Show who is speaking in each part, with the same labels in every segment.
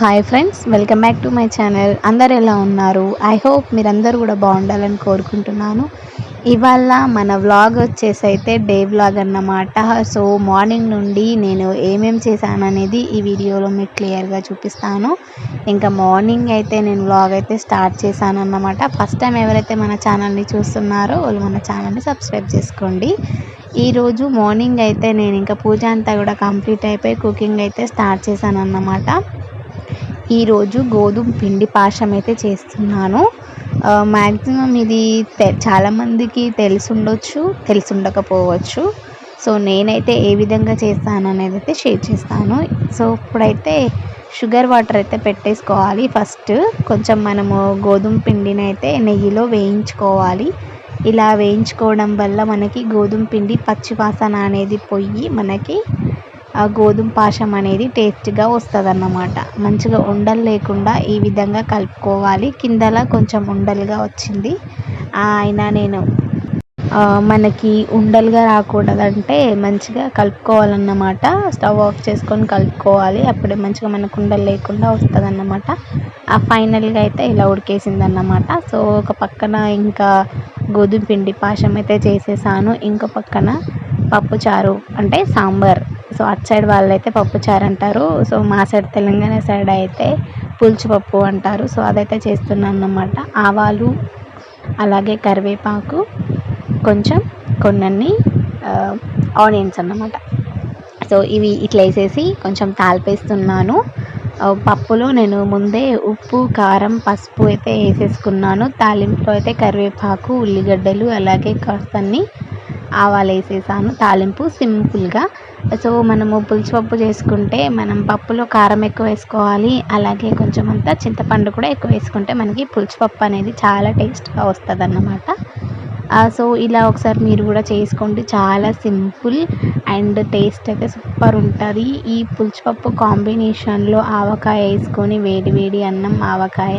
Speaker 1: Hi friends welcome back to my channel అందరు ఎలా ఉన్నారు? ఐ హోప్ మీరందరూ కూడా బాగుండాలని కోరుకుంటున్నాను. ఇవాళ మన వ్లాగ్ వచ్చేసి అయితే డే వ్లాగ్ అన్నమాట. సో మార్నింగ్ నుండి నేను ఏమేం చేశాను అనేది ఈ వీడియోలో మీకు క్లియర్గా చూపిస్తాను. ఇంకా మార్నింగ్ అయితే నేను వ్లాగ్ అయితే స్టార్ట్ చేశాను అన్నమాట ఫస్ట్ టైం ఎవరైతే మన ఛానల్ని చూస్తున్నారో వాళ్ళు మన ఛానల్ని సబ్స్క్రైబ్ చేసుకోండి. ఈరోజు మార్నింగ్ అయితే నేను ఇంకా పూజ అంతా కూడా కంప్లీట్ అయిపోయి కుకింగ్ అయితే స్టార్ట్ చేశాను అన్నమాట ఈరోజు గోధుమ పిండి పాశం అయితే చేస్తున్నాను మ్యాక్సిమం ఇది తె చాలామందికి తెలిసి ఉండొచ్చు తెలిసి ఉండకపోవచ్చు సో నేనైతే ఏ విధంగా చేస్తాను అనేది అయితే షేర్ చేస్తాను. సో ఇప్పుడైతే షుగర్ వాటర్ అయితే పెట్టేసుకోవాలి ఫస్ట్. కొంచెం మనము గోధుమ పిండిని అయితే నెయ్యిలో వేయించుకోవాలి. ఇలా వేయించుకోవడం వల్ల మనకి గోధుమ పిండి పచ్చివాసన అనేది పోయి మనకి ఆ గోధుమ పాశం అనేది టేస్ట్గా వస్తుంది అన్నమాట మంచిగా ఉండలు లేకుండా ఈ విధంగా కలుపుకోవాలి. కిందలా కొంచెం ఉండలుగా వచ్చింది. అయినా నేను మనకి ఉండలుగా రాకూడదంటే మంచిగా కలుపుకోవాలన్నమాట. స్టవ్ ఆఫ్ చేసుకొని కలుపుకోవాలి. అప్పుడే మంచిగా మనకు ఉండలు లేకుండా వస్తుంది అన్నమాట ఆ ఫైనల్గా అయితే ఇలా ఉడికేసింది అన్నమాట సో ఒక పక్కన ఇంకా గోధుమ పిండి పాశం అయితే చేసేసాను. ఇంకో పక్కన పప్పుచారు అంటే సాంబార్. సో అటు సైడ్ వాళ్ళైతే పప్పుచారు అంటారు. సో మా సైడ్ తెలంగాణ సైడ్ అయితే పులుచుపప్పు అంటారు. సో అదైతే చేస్తున్నాను అన్నమాట. ఆవాలు అలాగే కరివేపాకు కొంచెం కొన్ని ఆనియన్స్ అన్నమాట. సో ఇవి ఇట్లా వేసేసి కొంచెం తాల్పేస్తున్నాను. పప్పులో నేను ముందే ఉప్పు కారం పసుపు అయితే వేసేసుకున్నాను. తాలింపులో అయితే కరివేపాకు ఉల్లిగడ్డలు అలాగే కాస్తన్ని ఆవాలు వేసేసాను తాలింపు సింపుల్గా. సో మనము పులుసుపప్పు చేసుకుంటే మనం పప్పులో కారం ఎక్కువ వేసుకోవాలి అలాగే కొంచెం అంతా చింతపండు కూడా ఎక్కువ వేసుకుంటే మనకి పులుసుపప్పు అనేది చాలా టేస్ట్గా వస్తుంది అన్నమాట సో ఇలా ఒకసారి మీరు కూడా చేసుకోండి చాలా సింపుల్ అండ్ టేస్ట్ అయితే సూపర్ ఉంటుంది. ఈ పులుసుపప్పు కాంబినేషన్లో ఆవకాయ వేసుకొని వేడి వేడి అన్నం ఆవకాయ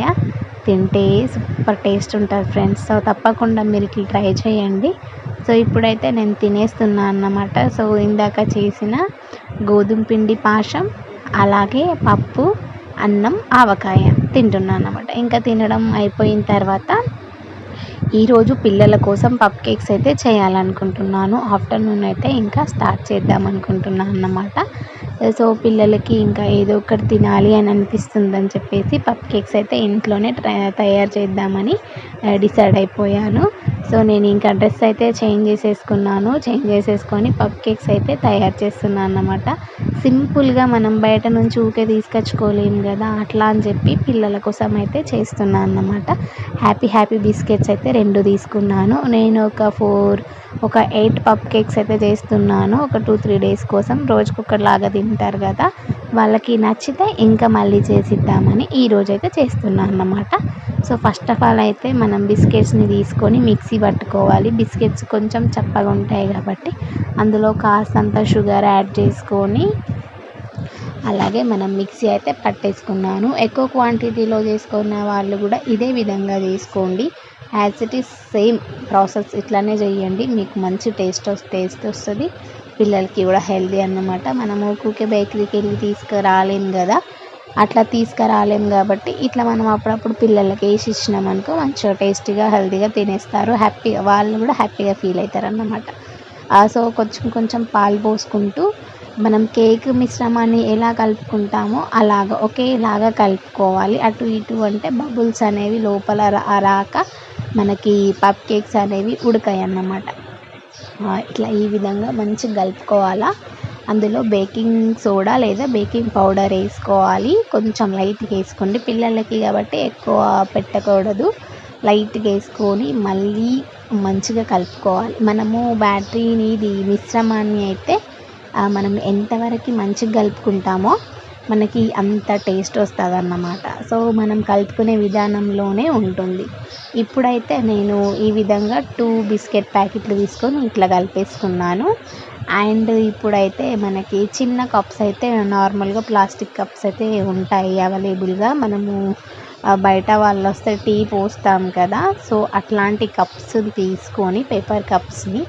Speaker 1: తింటే సూపర్ టేస్ట్ ఉంటుంది ఫ్రెండ్స్. సో తప్పకుండా మీరు ఇట్లా ట్రై చేయండి. సో ఇప్పుడైతే నేను తినేస్తున్నాను అన్నమాట. సో ఇందాక చేసిన గోధుమ పిండి పాషం అలాగే పప్పు అన్నం ఆవకాయ తింటున్నాను అన్నమాట. ఇంకా తినడం అయిపోయిన తర్వాత ఈరోజు పిల్లల కోసం పప్ కేక్స్ అయితే చేయాలనుకుంటున్నాను. ఆఫ్టర్నూన్ అయితే ఇంకా స్టార్ట్ చేద్దాం అనుకుంటున్నాను అన్నమాట. సో పిల్లలకి ఇంకా ఏదో ఒకటి తినాలి అని అనిపిస్తుందని చెప్పేసి పప్ కేక్స్ అయితే ఇంట్లోనే తయారు చేద్దామని డిసైడ్ అయిపోయాను. సో నేను ఇంకా డ్రెస్ అయితే చేంజ్ చేసేసుకున్నాను. చేంజ్ చేసేసుకొని పప్ కేక్స్ అయితే తయారు చేస్తున్నాను అన్నమాట. సింపుల్గా మనం బయట నుంచి ఊకే తీసుకొచ్చుకోలేము కదా అట్లా అని చెప్పి పిల్లల కోసం అయితే చేస్తున్నాను అన్నమాట. హ్యాపీ హ్యాపీ బిస్కెట్స్ అయితే రెండు తీసుకున్నాను. నేను ఒక ఫోర్ ఒక ఎయిట్ పప్ కేక్స్ అయితే చేస్తున్నాను. ఒక టూ త్రీ డేస్ కోసం రోజుకొకటిలాగా తింటారు కదా వాళ్ళకి నచ్చితే ఇంకా మళ్ళీ చేసిద్దామని ఈరోజైతే చేస్తున్నాను అన్నమాట సో ఫస్ట్ ఆఫ్ ఆల్ అయితే మనం బిస్కెట్స్ని తీసుకొని మిక్సీ పట్టుకోవాలి. బిస్కెట్స్ కొంచెం చప్పగా ఉంటాయి కాబట్టి అందులో కాస్తంత షుగర్ యాడ్ చేసుకొని అలాగే మనం మిక్సీ అయితే పట్టేసుకున్నాను. ఎక్కువ క్వాంటిటీలో చేసుకున్న వాళ్ళు కూడా ఇదే విధంగా చేసుకోండి. As it is same process ఇట్లానే చేయండి. మీకు మంచి టేస్ట్ టేస్ట్ వస్తుంది. పిల్లలకి కూడా హెల్దీ అన్నమాట. మనము ఊరికే బేకరీకి వెళ్ళి తీసుకురాలేము కదా. అట్లా తీసుకురాలేము కాబట్టి ఇట్లా మనం అప్పుడప్పుడు పిల్లలకి వేసి ఇచ్చినామనుకో మంచిగా టేస్టీగా హెల్దీగా తినేస్తారు. హ్యాపీగా వాళ్ళు కూడా హ్యాపీగా ఫీల్ అవుతారు అన్నమాట సో కొంచెం కొంచెం పాలు పోసుకుంటూ మనం కేక్ మిశ్రమాన్ని ఎలా కలుపుకుంటామో అలాగ ఒకేలాగా కలుపుకోవాలి. అటు ఇటు అంటే బబుల్స్ అనేవి లోపల రాక మనకి పప్ కేక్స్ అనేవి ఉడకాయి అన్నమాట ఇట్లా ఈ విధంగా మంచిగా కలుపుకోవాలా. అందులో బేకింగ్ సోడా లేదా బేకింగ్ పౌడర్ వేసుకోవాలి. కొంచెం లైట్గా వేసుకోండి. పిల్లలకి కాబట్టి ఎక్కువ పెట్టకూడదు. లైట్గా వేసుకొని మళ్ళీ మంచిగా కలుపుకోవాలి. మనము బ్యాటరీని ఇది మిశ్రమాన్ని అయితే మనం ఎంతవరకు మంచిగా కలుపుకుంటామో మనకి అంత టేస్ట్ వస్తుంది అన్నమాట సో మనం కలుపుకునే విధానంలోనే ఉంటుంది. ఇప్పుడైతే నేను ఈ విధంగా టూ బిస్కెట్ ప్యాకెట్లు తీసుకొని ఇట్లా కలిపేసుకున్నాను. అండ్ ఇప్పుడైతే మనకి చిన్న కప్స్ అయితే నార్మల్గా ప్లాస్టిక్ కప్స్ అయితే ఉంటాయి అవైలబుల్గా. మనము బయట వాళ్ళు వస్తే టీ పోస్తాం కదా. సో అట్లాంటి కప్స్ తీసుకొని పేపర్ కప్స్ని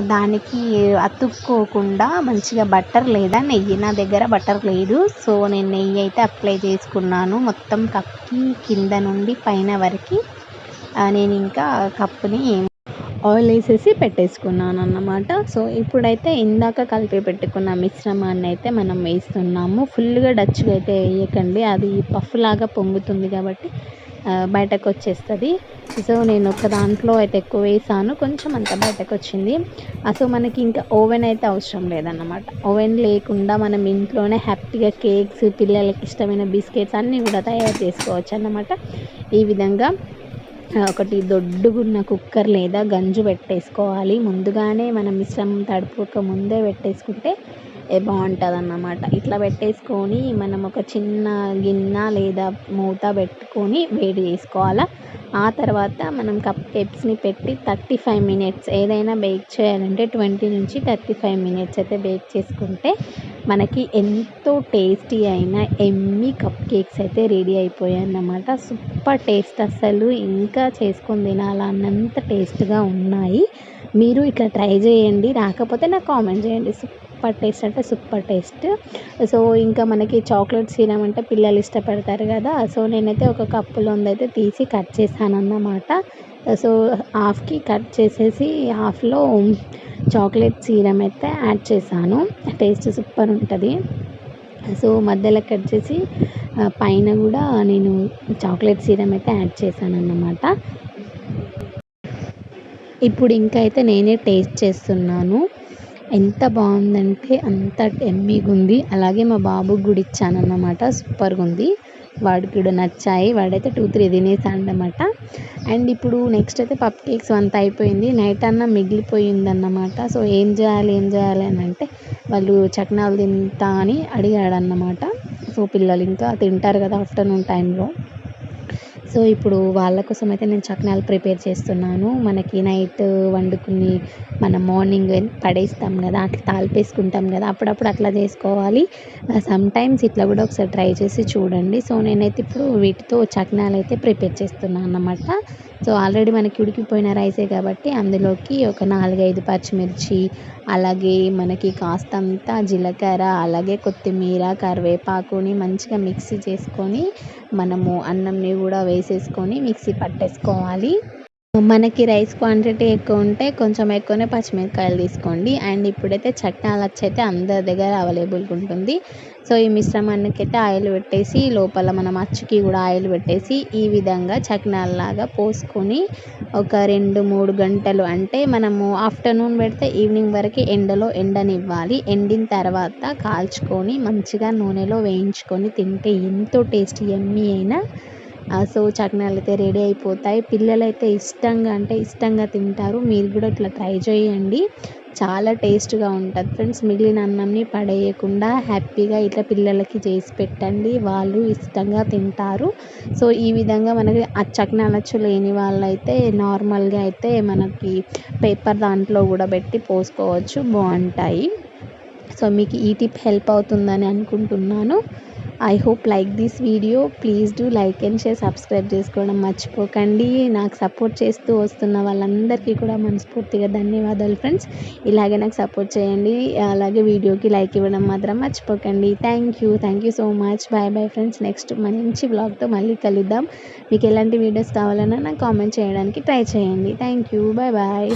Speaker 1: దానికి అతుక్కోకుండా మంచిగా బట్టర్ లేదా నెయ్యి. నా దగ్గర బట్టర్ లేదు. సో నేను నెయ్యి అయితే అప్లై చేసుకున్నాను. మొత్తం కప్కి కింద నుండి పైన వరకు. నేను ఇంకా కప్పుని ఆయిల్ వేసేసి పెట్టేసుకున్నాను అన్నమాట. సో ఇప్పుడైతే ఇందాక కలిపి పెట్టుకున్న మిశ్రమాన్ని అయితే మనం వేస్తున్నాము. ఫుల్గా డచ్గా అయితే వేయకండి. అది పఫ్ లాగా పొంగుతుంది కాబట్టి బయటకు వచ్చేస్తుంది సో నేను ఒక దాంట్లో అయితే ఎక్కువ వేసాను. కొంచెం అంత బయటకు వచ్చింది సో మనకి ఇంకా ఓవెన్ అయితే అవసరం లేదన్నమాట. ఓవెన్ లేకుండా మనం ఇంట్లోనే హ్యాపీగా కేక్స్ పిల్లలకి ఇష్టమైన బిస్కెట్స్ అన్నీ కూడా తయారు చేసుకోవచ్చు అన్నమాట ఈ విధంగా ఒకటి దొడ్డుగున్న కుక్కర్ లేదా గంజు పెట్టేసుకోవాలి. ముందుగానే మనం మిశ్రమం తడుపుక ముందే పెట్టేసుకుంటే బాగుంటుంది అన్నమాట ఇట్లా పెట్టేసుకొని మనం ఒక చిన్న గిన్నె లేదా మూత పెట్టుకొని వేడి చేసుకోవాలి. ఆ తర్వాత మనం కప్ కేక్స్ని పెట్టి థర్టీ ఫైవ్ మినిట్స్ ఏదైనా బేక్ చేయాలంటే ట్వంటీ నుంచి థర్టీ ఫైవ్ మినిట్స్ అయితే బేక్ చేసుకుంటే మనకి ఎంతో టేస్టీ అయిన ఎమ్మి కప్ కేక్స్ అయితే రెడీ అయిపోయాయి అన్నమాట సూపర్ టేస్ట్ అసలు ఇంకా చేసుకొని తినాలన్నంత టేస్ట్గా ఉన్నాయి. మీరు ఇట్లా ట్రై చేయండి. రాకపోతే నాకు కామెంట్ చేయండి. సూపర్ టేస్ట్ అంటే సూపర్ టేస్ట్. సో ఇంకా మనకి చాక్లెట్ సీరం అంటే పిల్లలు ఇష్టపడతారు కదా. సో నేనైతే ఒక కప్పులోంది అయితే తీసి కట్ చేశాను అన్నమాట సో హాఫ్కి కట్ చేసేసి హాఫ్లో చాక్లెట్ సీరం అయితే యాడ్ చేశాను. టేస్ట్ సూపర్ ఉంటుంది. సో మధ్యలో కట్ చేసి పైన కూడా నేను చాక్లెట్ సీరం అయితే యాడ్ చేశాను అన్నమాట ఇప్పుడు ఇంకా అయితే నేనే టేస్ట్ చేస్తున్నాను. ఎంత బాగుందంటే అంత ఎమ్మీగా ఉంది. అలాగే మా బాబుకి కూడా ఇచ్చాను అన్నమాట సూపర్గా ఉంది. వాడికి కూడా నచ్చాయి. వాడైతే టూ త్రీ తినేసాడనమాట అండ్ ఇప్పుడు నెక్స్ట్ అయితే పప్ కేక్స్ అంతా అయిపోయింది. నైట్ అన్న మిగిలిపోయింది అన్నమాట సో ఏం చేయాలి ఏం చేయాలి అని అంటే వాళ్ళు చక్నాలు తింటా అని అడిగాడు అన్నమాట సో పిల్లలు ఇంకా తింటారు కదా ఆఫ్టర్నూన్ టైంలో సో ఇప్పుడు వాళ్ళ కోసం అయితే నేను చక్నాలు ప్రిపేర్ చేస్తున్నాను. మనకి నైట్ వండుకుని మనం మార్నింగ్ పడేస్తాం కదా అట్లా తాలిపేసుకుంటాం కదా అప్పుడప్పుడు అట్లా చేసుకోవాలి. సమ్ టైమ్స్ ఇట్లా కూడా ఒకసారి ట్రై చేసి చూడండి. సో నేనైతే ఇప్పుడు వీటితో చక్నాలు అయితే ప్రిపేర్ చేస్తున్నాను అన్నమాట. సో ఆల్రెడీ మనకి ఉడికిపోయిన రైసే కాబట్టి అందులోకి ఒక నాలుగైదు పచ్చిమిర్చి అలాగే మనకి కాస్తంత జీలకర్ర అలాగే కొత్తిమీర కరివేపాకుని మంచిగా మిక్సీ చేసుకొని మనము అన్నంని కూడా వేసేసుకొని మిక్సీ పట్టేసుకోవాలి. మనకి రైస్ క్వాంటిటీ ఎక్కువ ఉంటే కొంచెం ఎక్కువనే పచ్చిమిరపకాయలు తీసుకోండి. అండ్ ఇప్పుడైతే చట్నాలు అయితే అందరి దగ్గర అవైలబుల్గా ఉంటుంది. సో ఈ మిశ్రమానికి అయితే ఆయిల్ పెట్టేసి లోపల మనం అచ్చుకి కూడా ఆయిల్ పెట్టేసి ఈ విధంగా చక్నాలలాగా పోసుకొని ఒక రెండు మూడు గంటలు అంటే మనము ఆఫ్టర్నూన్ పెడితే ఈవినింగ్ వరకు ఎండలో ఎండనివ్వాలి. ఎండిన తర్వాత కాల్చుకొని మంచిగా నూనెలో వేయించుకొని తింటే ఎంతో టేస్టీ ఎమ్మీ అయినా సో చట్నాలు అయితే రెడీ అయిపోతాయి. పిల్లలు అయితే ఇష్టంగా అంటే ఇష్టంగా తింటారు. మీరు కూడా ఇట్లా ట్రై చేయండి. చాలా టేస్ట్గా ఉంటుంది ఫ్రెండ్స్. మిగిలిన అన్నంని పడేయకుండా హ్యాపీగా ఇట్లా పిల్లలకి చేసి పెట్టండి. వాళ్ళు ఇష్టంగా తింటారు. సో ఈ విధంగా మనకి ఆ చక్నాలచ్చు లేని వాళ్ళైతే నార్మల్గా అయితే మనకి పేపర్ దాంట్లో కూడా పెట్టి పోసుకోవచ్చు. బాగుంటాయి. సో మీకు ఈ టిప్ హెల్ప్ అవుతుందని అనుకుంటున్నాను. I hope like this video please do like and share subscribe చేసుకోవడం మర్చిపోకండి. నాకు సపోర్ట్ చేస్తూ వస్తున్న వాళ్ళందరికీ కూడా మనస్ఫూర్తిగా ధన్యవాదాలు ఫ్రెండ్స్ ఇలాగే నాకు సపోర్ట్ చేయండి. అలాగే వీడియోకి లైక్ ఇవ్వడం మాత్రం మర్చిపోకండి. Thank you thank you so much bye bye friends next మంచి బ్లాగ్తో మళ్ళీ కలుద్దాం. మీకు ఎలాంటి వీడియోస్ కావాలన్నా నాకు కామెంట్ చేయడానికి ట్రై చేయండి. Thank you bye bye